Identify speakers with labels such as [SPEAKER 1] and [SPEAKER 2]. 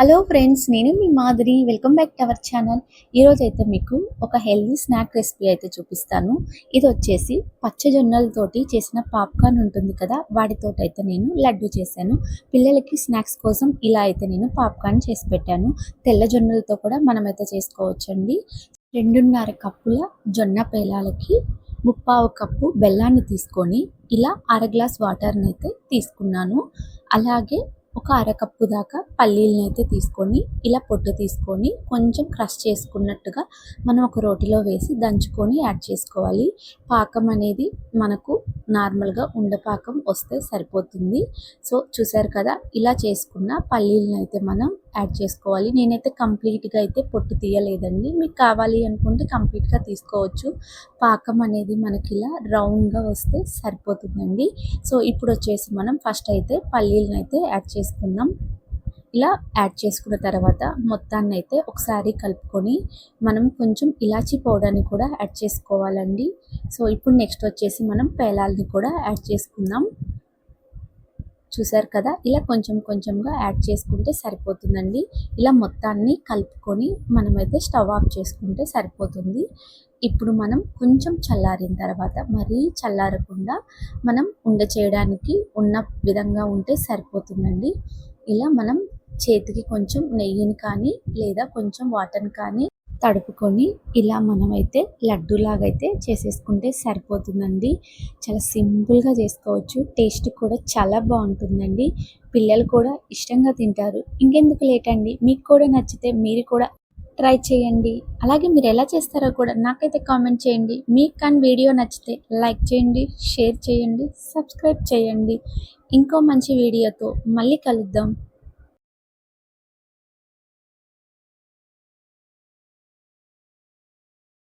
[SPEAKER 1] Hello friends నేను మీ Madhuri. Welcome back to our channel ఈరోజు అయితే మీకు ఒక హెల్దీ స్నాక్ రెసిపీ అయితే చూపిస్తాను. ఇది వచ్చేసి పచ్చజొన్నలతోటి చేసిన పాప్కార్న్ ఉంటుంది కదా వాటితోటి అయితే నేను లడ్డు చేశాను. పిల్లలకి స్నాక్స్ కోసం ఇలా అయితే నేను పాప్కార్న్ చేసి పెట్టాను. తెల్ల జొన్నలతో కూడా మనమైతే చేసుకోవచ్చండి. రెండున్నర కప్పుల జొన్న పేలాలకి ముప్పావు కప్పు బెల్లాన్ని తీసుకొని ఇలా అర గ్లాస్ వాటర్ని అయితే తీసుకున్నాను. అలాగే ఒక అరకప్పు దాకా పల్లీలను అయితే తీసుకొని ఇలా పొట్టు తీసుకొని కొంచెం క్రష్ చేసుకున్నట్టుగా మనం ఒక రోటిలో వేసి దంచుకొని యాడ్ చేసుకోవాలి. పాకం అనేది మనకు నార్మల్గా ఉండపాకం వస్తే సరిపోతుంది. సో చూసారు కదా ఇలా చేసుకున్న పల్లీలను అయితే మనం యాడ్ చేసుకోవాలి. నేనైతే కంప్లీట్గా అయితే పొట్టు తీయలేదండి. మీకు కావాలి అనుకుంటే కంప్లీట్గా తీసుకోవచ్చు. పాకం అనేది మనకి ఇలా రౌండ్గా వస్తే సరిపోతుందండి. సో ఇప్పుడు వచ్చేసి మనం ఫస్ట్ అయితే పల్లీలను అయితే యాడ్ చేసుకుందాం. ఇలా యాడ్ చేసుకున్న తర్వాత మొత్తాన్ని అయితే ఒకసారి కలుపుకొని మనం కొంచెం ఇలాచీ పౌడర్ని కూడా యాడ్ చేసుకోవాలండి. సో ఇప్పుడు నెక్స్ట్ వచ్చేసి మనం పేలాలని కూడా యాడ్ చేసుకుందాం. చూసారు కదా? ఇలా కొంచెం కొంచెంగా యాడ్ చేసుకుంటే సరిపోతుందండి. ఇలా మొత్తాన్ని కలుపుకొని మనమైతే స్టవ్ ఆఫ్ చేసుకుంటే సరిపోతుంది. ఇప్పుడు మనం కొంచెం చల్లారిన తర్వాత మరీ చల్లారకుండా మనం ఉండ చేయడానికి ఉన్న విధంగా ఉంటే సరిపోతుందండి. ఇలా మనం చేతికి కొంచెం నెయ్యిని కానీ లేదా కొంచెం వాటర్ని కానీ తడుపుకొని ఇలా మనమైతే లడ్డూలాగైతే చేసేసుకుంటే సరిపోతుందండి. చాలా సింపుల్గా చేసుకోవచ్చు. టేస్ట్ కూడా చాలా బాగుంటుందండి. పిల్లలు కూడా ఇష్టంగా తింటారు. ఇంకెందుకు లేట్ అండి? మీకు కూడా నచ్చితే మీరు కూడా ట్రై చేయండి. అలాగే మీరు ఎలా చేస్తారో కూడా నాకైతే కామెంట్ చేయండి. మీకు కానీ వీడియో నచ్చితే లైక్ చేయండి షేర్ చేయండి సబ్స్క్రైబ్ చేయండి. ఇంకో మంచి వీడియోతో మళ్ళీ కలుద్దాం.